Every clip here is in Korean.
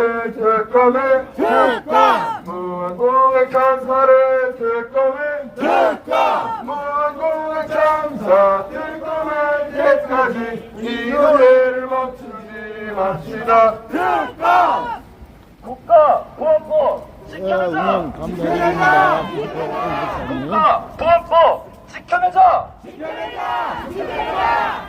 참사를 특검해 무한공원 참사를 특검해 무한공원 참사 특검할 때까지 이 노래를 멈추지 맙시다. 국가 보안법 네, 운영 감사드립니다. 국가 보안법 지켜내자!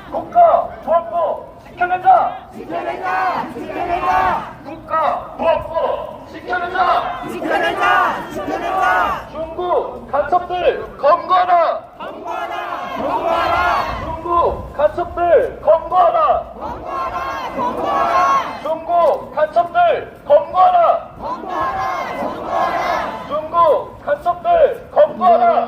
국가 보안법 지켜낸다! 지켜낸다! 지켜낸다! 국가, 법도 지켜낸다! 지켜낸다! 지켜낸다! 중국 간첩들 검거하라! 검거하라! 검거하라! 중국 간첩들 검거하라! 검거하라! 검거하라! 중국 간첩들 검거하라! 검거하라! 검거하라! 중국 간첩들 검거하라!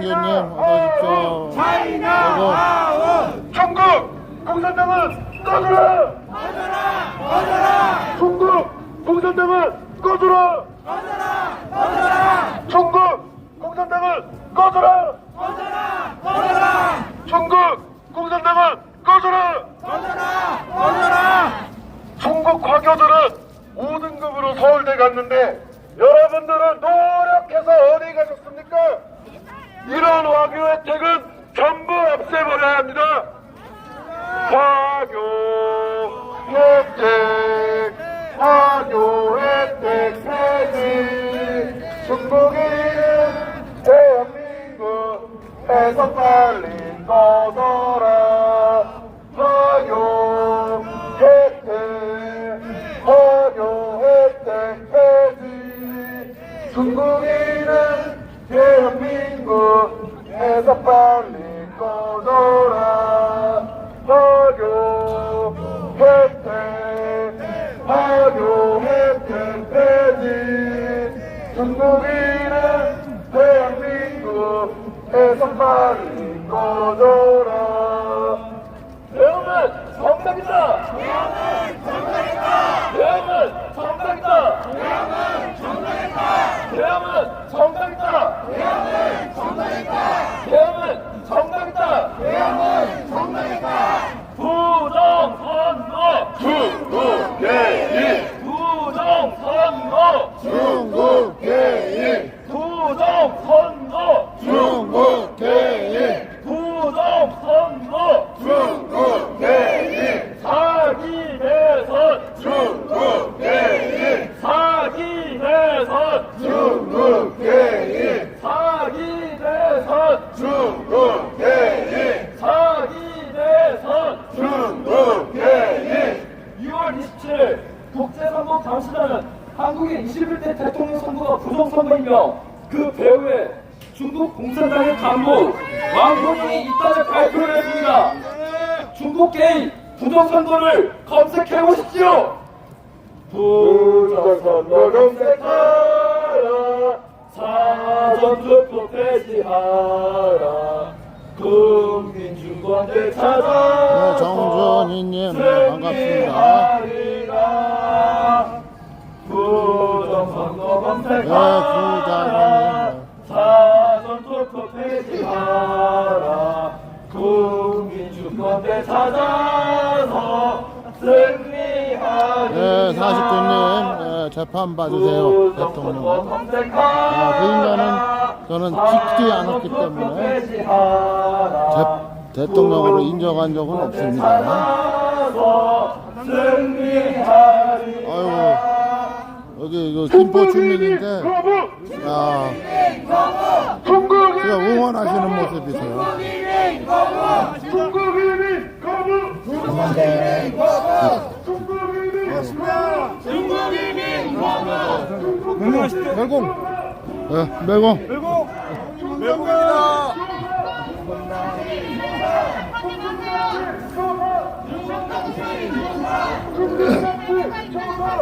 你你你 대한은 정당이다. 대한은 정당이다. 대한은 정당이다. 대한은 정당이다. 대한은 정당이다. 대한은 정당이다. 부정선거. 중국 개인. 부정선거. 중국 개인. 부정선거. 중국 개인. 부정선거. 중국 개인. 사기 대선. 중국 개인. 사기 대선. 중국 개인. 사기 대선. 중국 개인. 사기 대선. 중국 개인. 6월 27일 국제선거 당시자는 한국의 21대 대통령 선거가 부정선거이며 그 배후에 중국 공산당의 간부 왕건영이 있다는 발표를 했습니다. 중국 개인 부정선거를 검색해 보십시오. 부정선거 검색하라 투표 폐지하라 국민 주권을 찾아 네, 정준희님, 네, 반갑습니다. 부정선거 검색하라 네, 부장님. 사전 투표 폐지하라 국민 주권을 찾아서 승리하리라 네, 49님, 네, 재판 봐주세요, 대통령. 아, 그 인간은 저는 찍지 않았기 때문에 대, 대통령으로 인정한 적은 없습니다. 아유, 여기 이거 김포 주민인데, 야, 제가 응원하시는 모습이세요. 중국인민 거부! 매공, 네, 매공. 중국마약 조사! 중국마약 조사!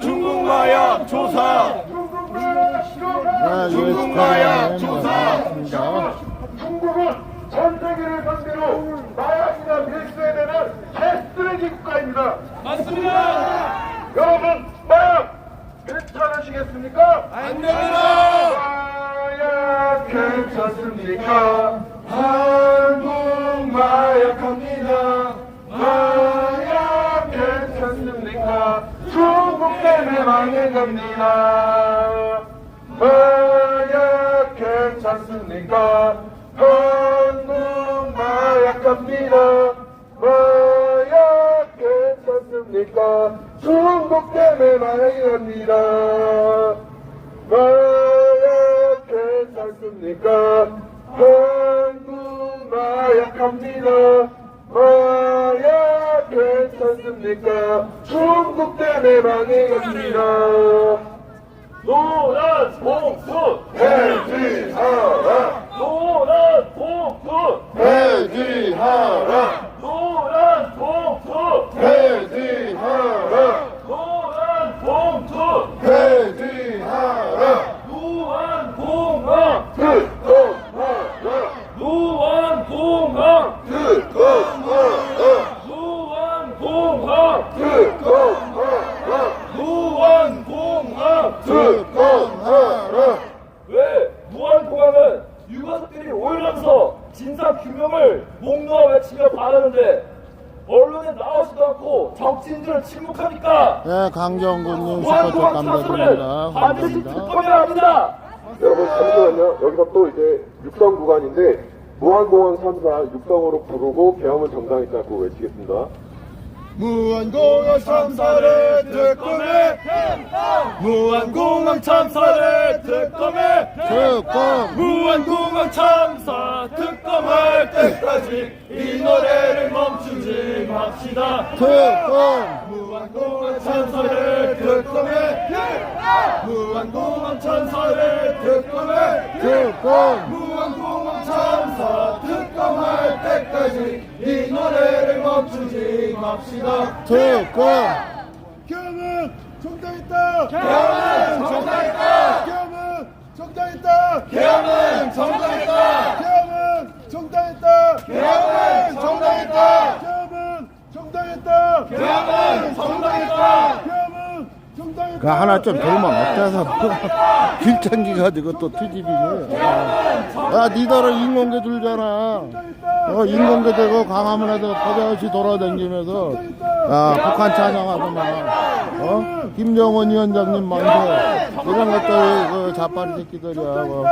중국마약 조사! 네, 중국마약 유에스 조사! 반갑습니다. 중국은 전 세계를 상대로 마약이나 밀수에 대한 개쓰레기 국가입니다. 맞습니다. 여러분 마약 괜찮으시겠습니까? 안 됩니다. 마약 괜찮습니까? 망해갑니다. 마약 괜찮습니까? 한국 마약합니다. 마약 괜찮습니까? 중국 때문에 망해갑니다. 마약 괜찮습니까? 한국 마약합니다. 마약 괜찮습니까? 중국 때문에 망해갑니다. 노란 봉투 해지하라! 노란 봉투 해지하라! 노란 봉투 해지하라! 노란 봉투 해지하라! 무한공항 특검하라! 무한공항 특검하라! 무한 왜 무한 공항은 유가족들이 오일하면서 진상 규명을 목놓아 외치며 바라는데 언론에 나오지도 않고 정치인들은 침묵하니까 네, 강정구님 슈퍼챗 감사드립니다. 반드시. 특검해야 합니다. 여러분 잠시만요. 여기서 또 이제 육성 구간인데 무한공항 참사 육성으로 부르고 계엄은 정당했다고 외치겠습니다. 무한공항 참사를 특검해! 무한공항 참사를 특검해 특검! 무한공항 참사 특검할 때까지 이 노래를 멈추지 맙시다 특검! 무한공항 참사를 특검해 무한공항 참사를 특검해 특검! 무한공항 참사 맙시다 특검! 계엄은 정당했다! 계엄은 정당했다 계엄은 정당했다! 계엄은 정당했다 계엄은 정당했다! 계엄은 정당했다 계엄은 정당했다! 계엄은 정당했다! 그 하나 좀 돌면 어때서 길천기 가지고 또 트집이네. 야, 니들은 인공개 들잖아. 어, 인공개 들고 광화문 에서 버젓이 돌아다니면서 야, 북한 찬양하더만. 어? 김정은 위원장님 먼저 이런 것들이 그 자빠리 새끼들이야. 뭐.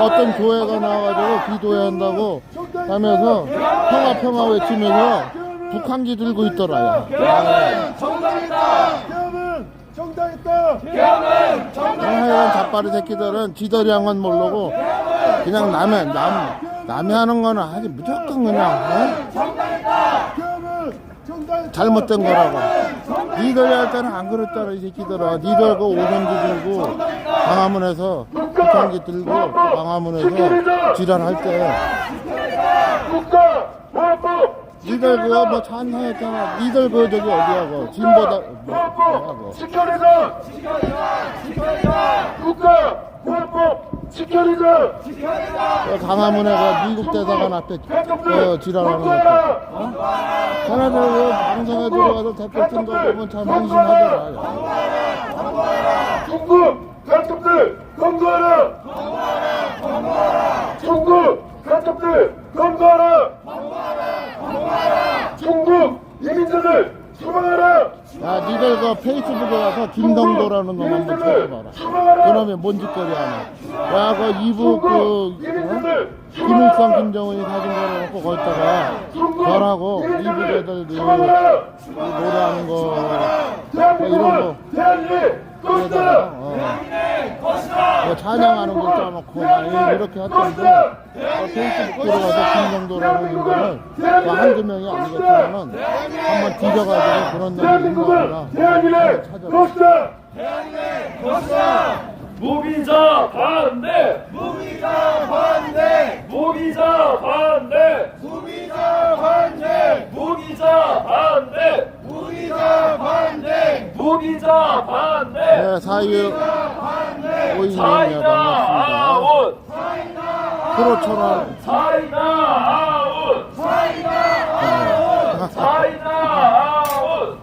어떤 교회가 나와가지고 기도해야 한다고 하면서 평화 평화 외치면서 북한기 들고 있더라. 야. 계 정당 하여간 자빠리 새끼들은 지들이 한건 모르고 그냥 남의 남 남이 하는 거는 아주 무조건 그냥! 어? 잘못된 거라고. 니들이 할 때는 안 그랬잖아 이 새끼들아. 니들 그 오선지 들고 광화문에서 북한기 들고 광화문에서 지랄할 때 국가 니들 그거 뭐 찬성했잖아. 니들 그 저기 어디야 그 진보다 뭐야 그. 지켜내자! 국가 헌법 지켜내자! 그 강화문에 그 미국 대사관 앞에 그 지랄하는 거. 어? 하나들 그 방송에 들어가서 대표 뜬거 보면 참 한심하더라. 야. 중국 간첩들 검거하라! 중국 간첩들 검거하라! 중국 이민자들 처벌하라! 야, 니들 그 페이스북에 가서 김동도라는 놈 한번 찾아봐라. 그놈이 뭔 짓거리 하냐. 야, 그 이북 그, 어? 이민자들 김일성, 김정은이 사진 걸어놓고 거기다가 저하고 이북 애들 그 처벌하라! 노래하는 거, 뭐 이런 대한민국은 거. 대한민국 그러다가, 것이다! 어, 뭐 찬양하는 거 짜놓고 막 이렇게 하던데, 어, 페 이스북 들어가서 김동도라는 인간을 뭐 한두 명이 아니겠지만은 한번 뒤져가지고 그런 놈이 있나 대한민국은 대한민국의 찾아봐. 것이다! 무비자 반대. 무비자 반대. 무비자 반대. 무비자 반대. 무비자 반대. 무비자 반대. 무비자 반대. 네, 사유 오인님이야 사이다. 반갑습니다. 아웃 프로처럼. 사이다 아웃! 사이다 아웃!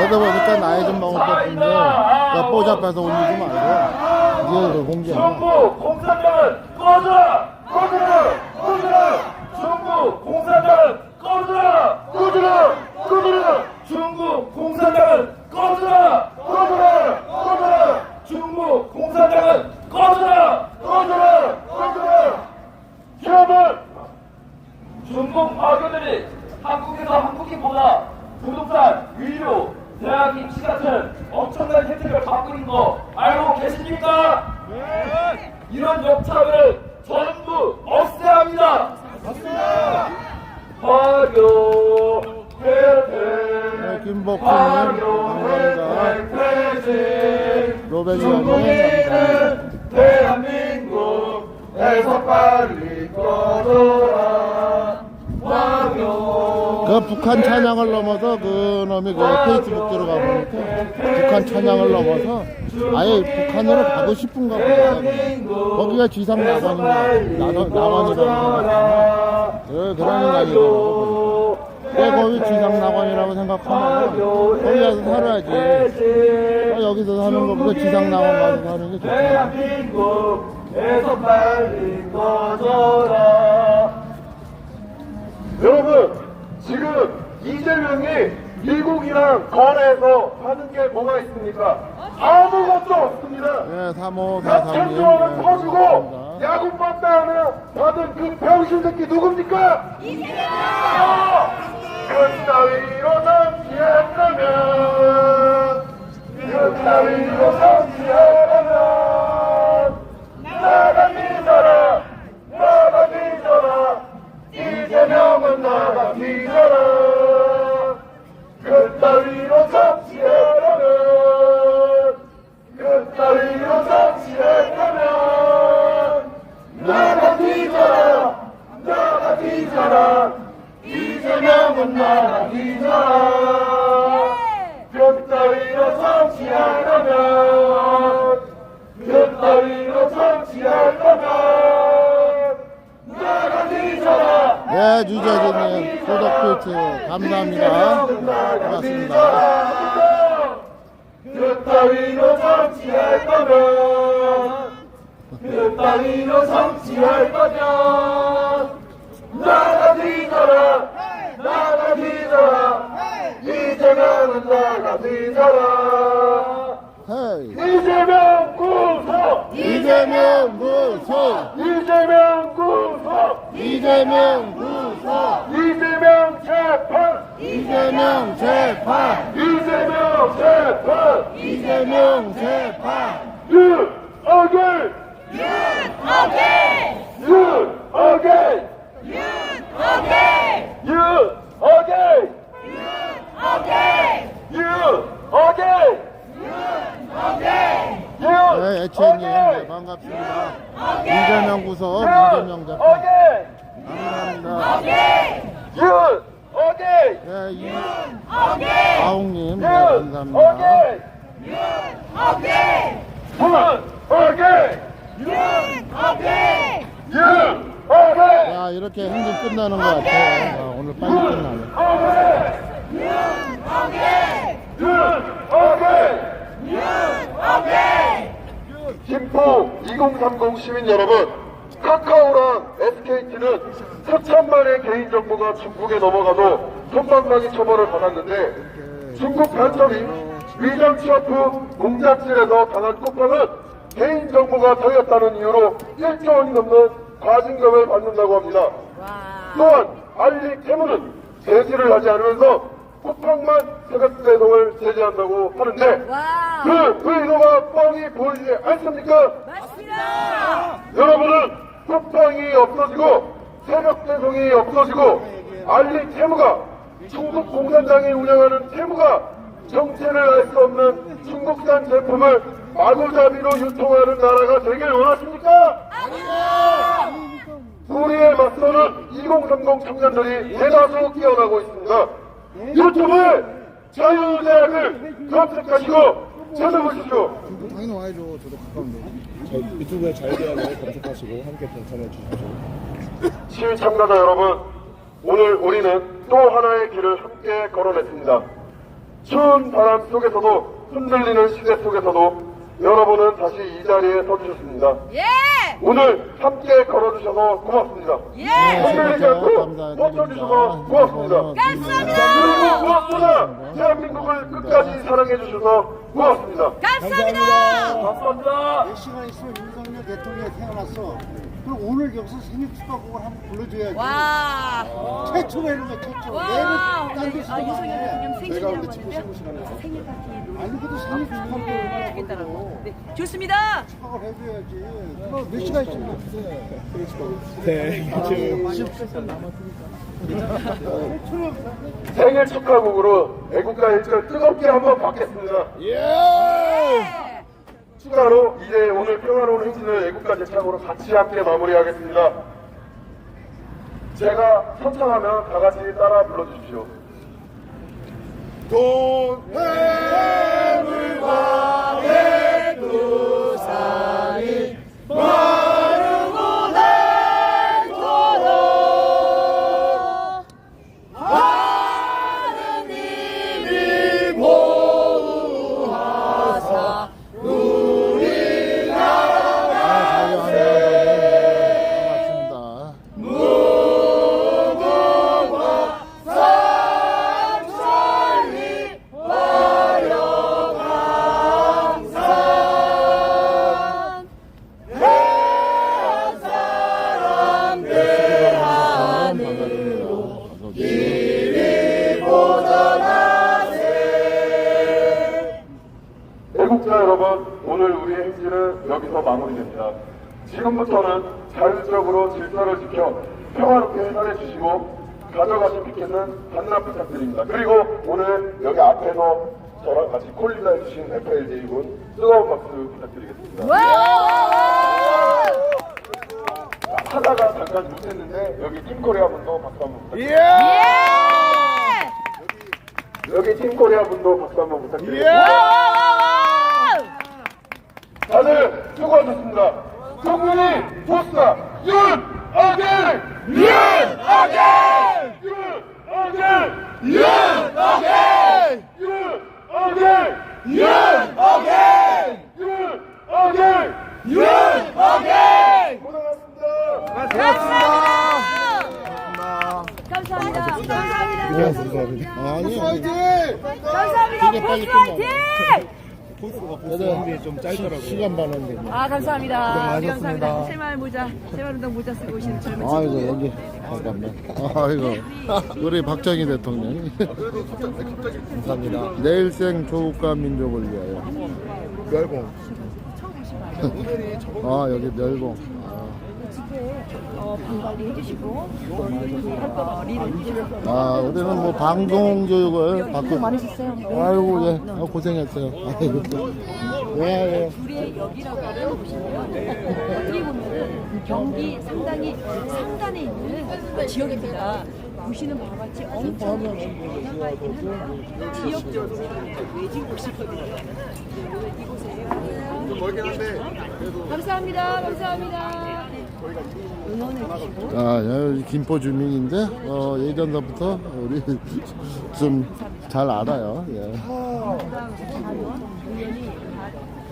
여기 보니까 나이 좀 먹은 것인데 야, 뽀잡해서 올리지 말고 니가 그 공개해. 중국 공산당은 꺼져라 꺼져라 꺼져라 중국 공산당은 꺼져라 꺼져라! 꺼져라! 중국 공산당은 꺼져라 꺼져라! 꺼져라! 중국 공산당은 꺼져라 꺼져라! 꺼져라! 여러분! 중국 파견들이 한국에서 한국인보다 부동산, 의료, 대학 입시 같은 엄청난 혜택을 받고 있는 거 알고 계십니까? 이런 역차별을 전부 없애야 합니다. 화교 혜택 네, 화교 중국인은 감사합니다. 대한민국에서 빨리 꺼져라 화교 그 북한 찬양을 넘어서 그 놈이 그 페이스북 들어가 보니까 북한 찬양을 넘어서 아예 북한으로 가고 싶은가 보다. 거기가 지상 낙원이라고 생각하면 그 그런 인간이더라고. 내 거기 지상 낙원이라고 생각하면 거기 가서 살아야지. 아, 여기서 사는 것보다 지상 낙원 가서 사는 게 좋다. 여러분, 지금 이재명이 미국이랑 거래해서 하는 게 뭐가 있습니까? 아무것도 없습니다. 네, 3호, 4, 3, 몇천 원을 퍼주고 야구밥 다음에 받은 그 병신 새끼 누굽니까? 이재명! 그 따위로 정치했다면 그 따위로 정치했다면 나가 나가 뒤져라 이재명은 나가 뒤져라. 그 따위로 정치했다면 그 따위로 정치했다면 나가 뒤져라 나가 뒤져라 이재명은 나가 뒤져라 그 따위로 정치하려면 그 따위로 정치하려면 나가 뒤져라 네, 유재진님 소독 필트 감사합니다. 고맙습니다. 그 따위로 정치할 거면 그 따위로 정치할 거면 나가 뒤져라 나가 뒤져라 이재명은 나가 뒤져라 헤이. 이재명 구속 이재명 구속! 이재명 구속 이재명 구속! 이재명 재판 이재명 재판! 이재명 재판 이재명 재판! 윤어길 윤어게! 윤어길 윤어게! 윤어길 어게! 윤어길 네, 애채님 네, 반갑습니다. 이재명 구속, 이재명 재판. 감사합니다. 어게! 윤어길 예, 이! 아웅님, 네, 윤 감사합니다. 윤! 윤 자, 이렇게 행진 끝나는 것 같아요. 아, 오늘 빨리 끝나네. 윤 오케이 오케이! 김포 2030 시민 여러분, 카카오랑 SKT는 수천만의 개인정보가 중국에 넘어가도 손방망이 처벌을 받았는데 중국 간첩이 위장 취업 후 공작실에서 당한 쿠팡은 개인정보가 털렸다는 이유로 1조 원이 넘는 과징금을 받는다고 합니다. 또한 알리 캐물은 제지를 하지 않으면서 쿠팡만 세금 배송을 제재한다고 하는데 와! 그, 그 의도가 뻔히 보이지 않습니까? 맞습니다! 여러분은 쿠팡이 없어지고 새벽 배송이 없어지고 알리 테무가 중국 공산당이 운영하는 테무가 정체를 알 수 없는 중국산 제품을 마구잡이로 유통하는 나라가 되길 원하십니까? 우리의 맞서는 2030 청년들이 대다수 깨어나고 있습니다. 유튜브에 자유대학을 검색하시고 찾아보십시오. 당연히 와야죠. 저도 가까운데. 유튜브에 자유대학을 검색하시고 함께 동참해 주십시오. 시위 참가자 여러분, 오늘 우리는 또 하나의 길을 함께 걸어냈습니다. 추운 바람 속에서도 흔들리는 시대 속에서도 여러분은 다시 이 자리에 서주셨습니다. 예! 오늘 함께 걸어주셔서 고맙습니다. 예! 않고 버텨주셔서 고맙습니다. 그리고 무엇보다 대한민국을 끝까지 사랑해주셔서 고맙습니다. 감사합니다! 감사합니다 몇 시간 있으면 윤석열 대통령이 태어났어. 그럼 오늘 여기서 생일 축하곡을 한번 불러줘야지. 와! 최초가 이런 거 최초. 와! 내일은 딴 데서 아, 유성열 대통령. 싶은 시간에 생일 파티 아니 그래도 얼마나 해야겠다라고. 네, 좋습니다. 축하를 해줘야지. 그럼 몇 시간 있으면 생일 축하곡으로 애국가 1절 뜨겁게 한번 받겠습니다. 예! 추가로 이제 오늘 평화로운 행진을 애국가 제창으로 같이 함께 마무리하겠습니다. 제가 선창하면 다 같이 따라 불러주십시오. 돈, 해물과 해 피켓은 반납 부탁드립니다. 그리고 오늘 여기 앞에서 저랑 같이 콜리다 해주신 FLJ군 뜨거운 박수 부탁드리겠습니다. 와! 하다가 잠깐 못했는데 여기 팀코리아 분도 박수 한번 부탁드립니다. 예! 여기 팀코리아 분도 박수 한번 부탁드립니다. 와! 다들 수고하셨습니다. 국민이 보스다 윤어길 윤어길 윤 감사합니다. 아, 감사합니다. 감사합니다. 세말 모자, 실말 운동 모자 쓰고 오시는 젊은 친구. 아이고, 여기. 아이고. 우리 박정희 대통령. 감사합니다. 내일생 조국과 민족을 위하여. 멸공. 아, 여기 멸공. 아. 우리는 뭐 방송 교육을 받고. 아이고, 예. 아, 고생했어요. 아이고. 예, 예. 우리의 역이라고 보면 경기 상당히 상단에 있는 지역입니다. 보시는 바와 같이 엄청 있긴 합니다. 지역적으로 외지고 싶거든요. 네, 이곳에 감사합니다. 감사합니다. 네. 응원해 주시고 아, 여기 김포 주민인데 어, 예전부터 우리 좀 잘 알아요. 예.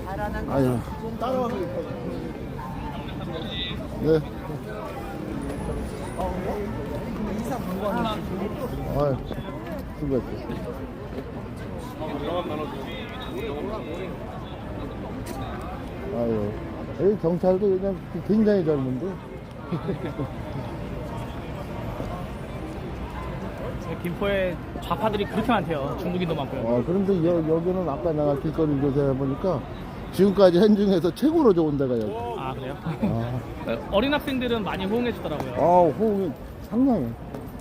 달아난 아유. 네. 아유, 수고했어. 아유, 여기 경찰도 그냥 굉장히 젊은데. 김포에 좌파들이 그렇게 많대요. 중국인도 많고요. 어, 그런데 여, 여기는 아까 내가 길거리 조사해 보니까 지금까지 현 중에서 최고로 좋은 데가 여기. 아 그래요? 아. 어린 학생들은 많이 호응해 주더라고요. 아, 호응이 상당해.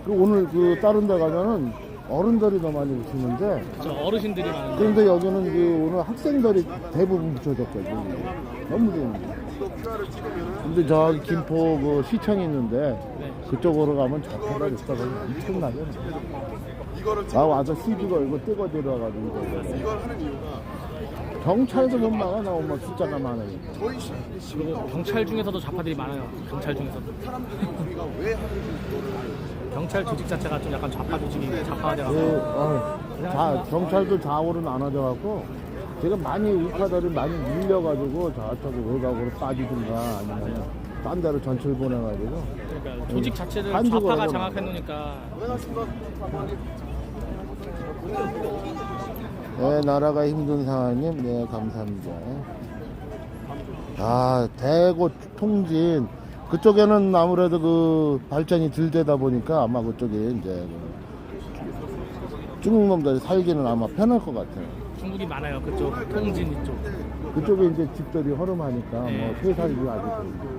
그 오늘 그 다른 데 가면은 어른들이 더 많이 붙이는데 저 어르신들이 많은데 그런데 여기는 그 오늘 학생들이 대부분 붙여졌거든. 너무 좋은데. 근데 저기 김포 그 시청이 있는데 네. 그쪽으로 가면 좌파가 있다가 엄청나게. 나 와서 시비 걸고 뜨거 들어가지고 이걸 하는 이유가 경찰도 못 막아 나오면 숫자가 많아요. 그리고 경찰 중에서도 좌파들이 많아요. 경찰 중에서도. 경찰 조직 자체가 좀 약간 좌파 조직이 좌파화돼서 그, 어, 자, 경찰도 좌우로 나눠져갖고 제가 많이 우파들이 많이 밀려가지고 저쪽 외곽으로 빠지든가 아니면 딴 데로 전출 보내가지고 그러니까 조직 자체를 한 주고 좌파가 하고 장악해 놓으니까 네, 나라가 힘든 상황님, 네, 감사합니다. 아, 대구 통진. 그쪽에는 아무래도 그 발전이 덜 되다 보니까 아마 그쪽에 이제 그 중국 놈들이 살기는 아마 편할 것 같아요. 중국이 많아요. 그쪽 통진 이쪽. 그쪽에 이제 집들이 허름하니까 네. 뭐 세살기 아주 좋은데.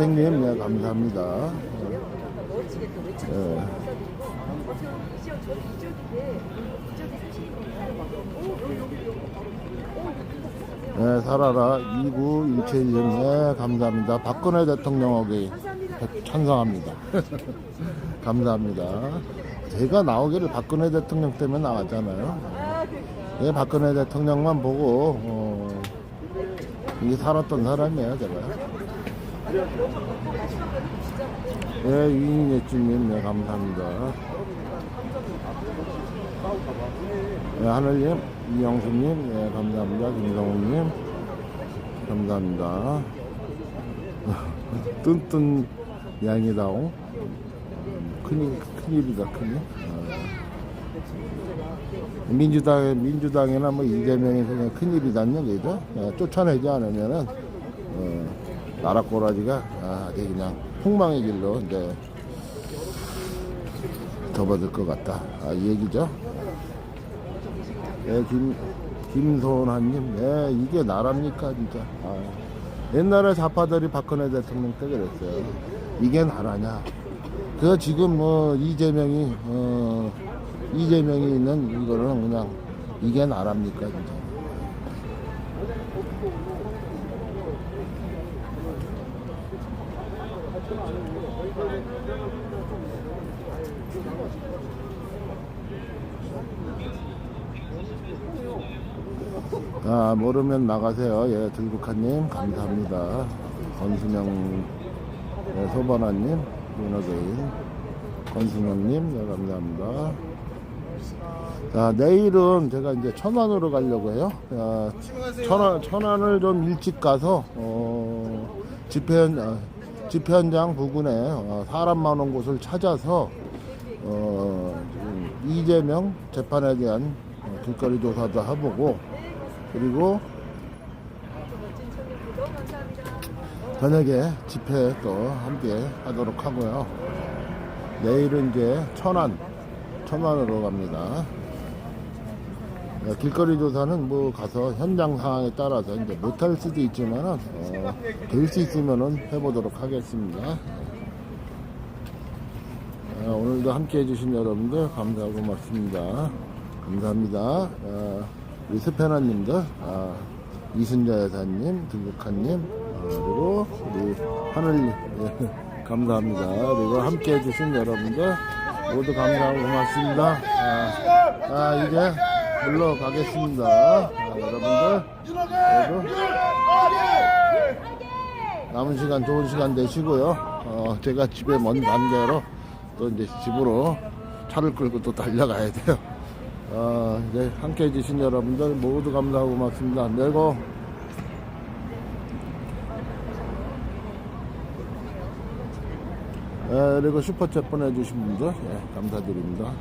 오용택님, 네, 감사합니다. 예. 네, 살아라. 2917님, 네, 감사합니다. 박근혜 대통령에게 찬성합니다. 감사합니다. 제가 나오기를 박근혜 대통령 때문에 나왔잖아요. 네, 박근혜 대통령만 보고, 어, 이게 살았던 사람이에요, 제가. 네, 유인예주님, 네, 감사합니다. 네, 하늘님, 이영수님, 네, 감사합니다. 김성훈님, 감사합니다. 뚠뚠 양이다옹. 큰일, 큰일이다, 큰일. 아. 민주당, 민주당이나 뭐 이재명이 그냥 큰일이다는 얘기죠. 어, 쫓아내지 않으면은, 어, 나라 꼬라지가, 아, 그냥 폭망의 길로 이제 접어들 것 같다. 아, 이 얘기죠. 네, 김, 김소환님, 네, 이게 나랍니까, 진짜. 아, 옛날에 좌파들이 박근혜 대통령 때 그랬어요. 이게 나라냐. 그 지금 뭐, 이재명이, 어, 이재명이 있는 이거는 그냥, 이게 나랍니까, 진짜. 아, 모르면 나가세요. 예, 들국화님, 감사합니다. 권순영, 예, 소바나님, 윤호개인, 권순영님, 네, 감사합니다. 자, 내일은 제가 이제 천안으로 가려고 해요. 자, 천안, 천안을 좀 일찍 가서, 어, 집회, 현, 아, 집회 현장 부근에 어, 사람 많은 곳을 찾아서, 어, 지금 이재명 재판에 대한 어, 길거리 조사도 해보고, 그리고 저녁에 집회 또 함께 하도록 하고요. 내일은 이제 천안, 천안으로 갑니다. 네, 길거리 조사는 뭐 가서 현장 상황에 따라서 이제 못할 수도 있지만은 어, 될수 있으면은 해보도록 하겠습니다. 아, 어, 오늘도 함께 해주신 여러분들 감사하고 고맙습니다. 감사합니다. 어, 스페나님들, 아, 이순자 여사님, 들국한님, 어, 그리고 우리 하늘님, 예, 감사합니다. 그리고 함께 해주신 여러분들 모두 감사하고 고맙습니다. 아, 아, 이제 물러가겠습니다. 아, 여러분들 모두 남은 시간 좋은 시간 되시고요. 어, 제가 집에 먼 관계로 또 이제 집으로 차를 끌고 또 달려가야 돼요. 어, 이제 함께 해주신 여러분들 모두 감사하고 고맙습니다. 내고 예, 그리고 슈퍼챗 보내주신 분들 예, 감사드립니다.